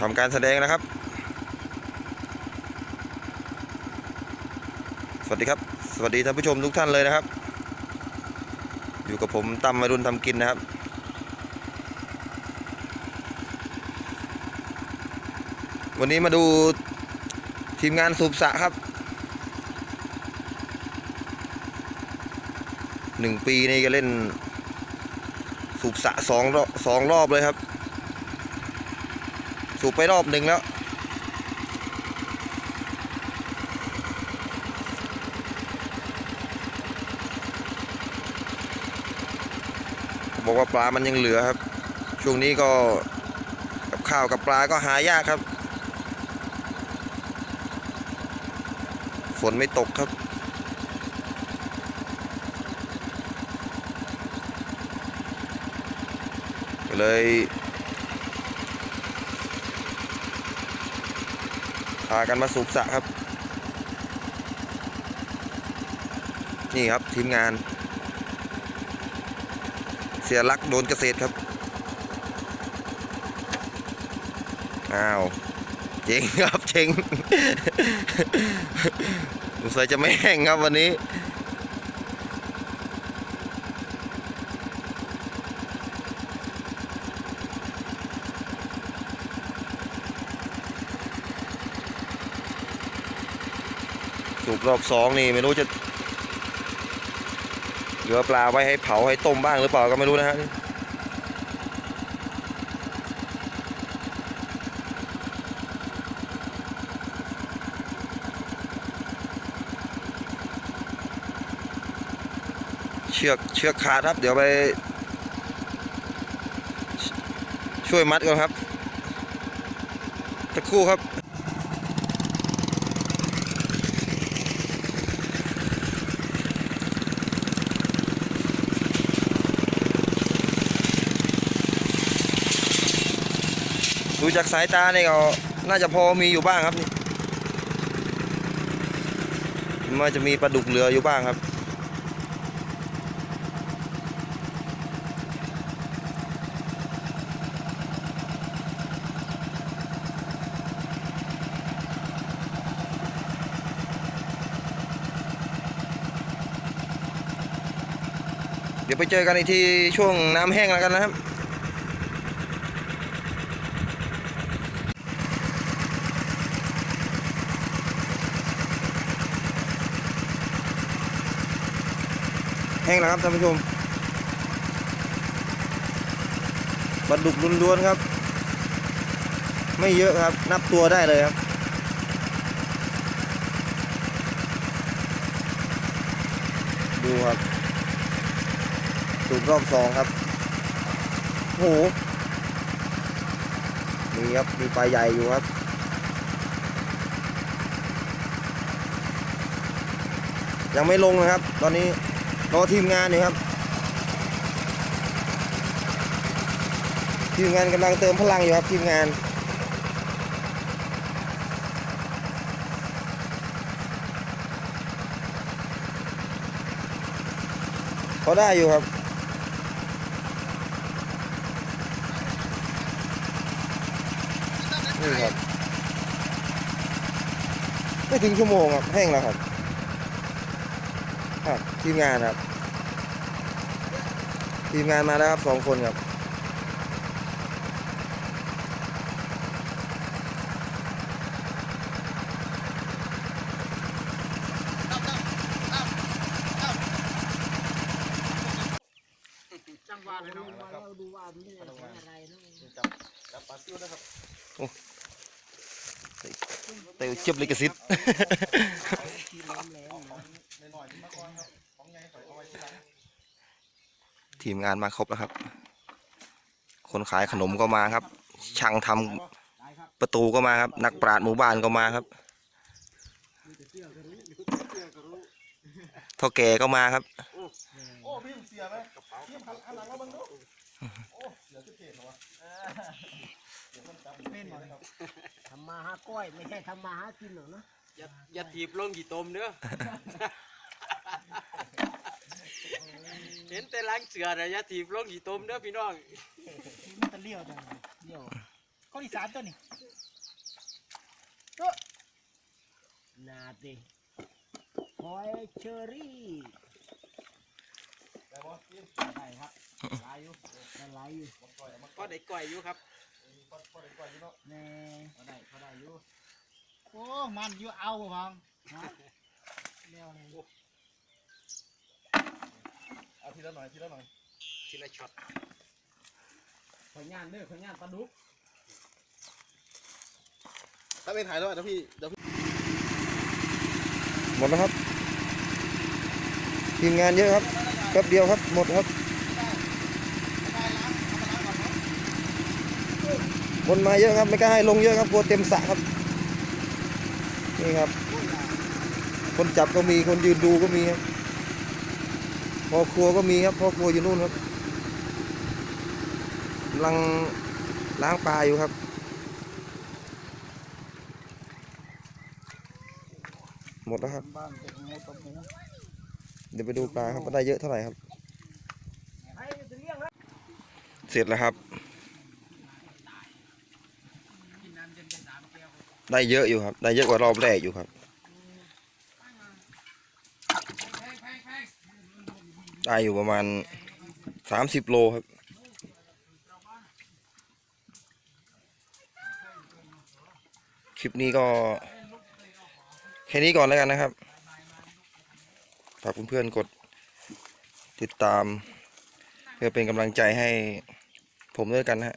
ทำการแสดงนะครับ สวัสดีครับ สวัสดีท่านผู้ชมทุกท่านเลยนะครับ อยู่กับผมตั้มมารุนทำกินนะครับ วันนี้มาดูทีมงานสูบสระครับหนึ่งปีนี่ก็เล่นสูบสระสองรอบสองรอบเลยครับ สูบไปรอบหนึ่งแล้วบอกว่าปลามันยังเหลือครับ ช่วงนี้ก็กับข้าวกับปลาก็หายากครับ ฝนไม่ตกครับเลย พากันมาสูบสะครับ นี่ครับทีมงาน เสียลักโดนเกษตรครับ อ้าว เจ๋งครับ เจ๋งสงสัยจะไม่แห้งครับวันนี้ สูบรอบสองนี่ไม่รู้จะเหลือปลาไว้ให้เผาให้ต้มบ้างหรือเปล่าก็ไม่รู้นะฮะเชือกเชือกขาดครับ เดี๋ยวไป ช่วยมัดก่อนครับสักครู่ครับ จากสายตาเนี่ยก็น่าจะพอมีอยู่บ้างครับนี่มันจะมีปลาดุกเหลืออยู่บ้างครับ เดี๋ยวไปเจอกันอีกทีช่วงน้ำแห้งแล้วกันนะครับ ห้งแล้วครับท่านผู้ชมปลาดุกล้วนๆครับ ไม่เยอะครับ นับตัวได้เลยครับดูครับสูบรอบสองครับโอ้โหมีครับ มีปลาใหญ่อยู่ครับ ยังไม่ลงนะครับ ตอนนี้ รอทีมงานอยู่ครับ ทีมงานกำลังเติมพลังอยู่ครับทีมงานเขาได้อยู่ครับนี่ครับ ไม่ถึงชั่วโมงครับ แห้งแล้วครับ ครับทีมงานครับ ทีมงานมาแล้วครับสองคนครับจังหวะเรามาเราดูว่ามันเป็นอะไรนะเตวจับลิขสิทธิ์ ทีมงานมาครบแล้วครับ คนขายขนมก็มาครับ ช่างทำประตูก็มาครับ นักปราชญ์หมู่บ้านก็มาครับท่าแก่ก็มาครับทำมาหาก้อยไม่ใช่ทำมาหากินหรอกนะอย่าอย่าถีบลงกี่ตมเด้อ เห็นแต่ล้างเสือนะอย่าถีบลงกี่ตมเด้อพี่น้องมันจะเลี้ยวจังเลี้ยวก็คนอีสานตัวนี้นาดิหอยเชอรี่ได้ครับลายอยู่ได้ลายอยู่ก็ได้ก่อยอยู่ครับแน่เขาได้เขาได้อยู่โอ้มันอยู่เอาบ่พังฮะเร็วเลย เอาทีละหน่อยทีละหน่อยทีละช็อตขอยย่านเด้อขอยย่านปลาดุกถ้าไม่ถ่ายแล้วเดี๋ยวพี่เดี๋ยวพี่หมดแล้วครับ ทีมงานเยอะครับแป๊บเดียวครับ หมดครับ คนมาเยอะครับ ไม่กล้าให้ลงเยอะครับกลัวเต็มสระครับ นี่ครับ คนจับก็มีคนยืนดูก็มีครับ พ่อครัวก็มีครับพ่อครัวอยู่นู่นครับกำลังล้างปลาอยู่ครับ หมดแล้วครับ เดี๋ยวไปดูปลาครับว่าได้เยอะเท่าไหร่ครับ เสร็จแล้วครับ ได้เยอะอยู่ครับ ได้เยอะกว่ารอบแรกอยู่ครับ ได้อยู่ประมาณสามสิบโลครับ คลิปนี้ก็ แค่นี้ก่อนแล้วกันนะครับ ฝากเพื่อนๆกดติดตาม เพื่อเป็นกำลังใจให้ผมด้วยกันนะฮะ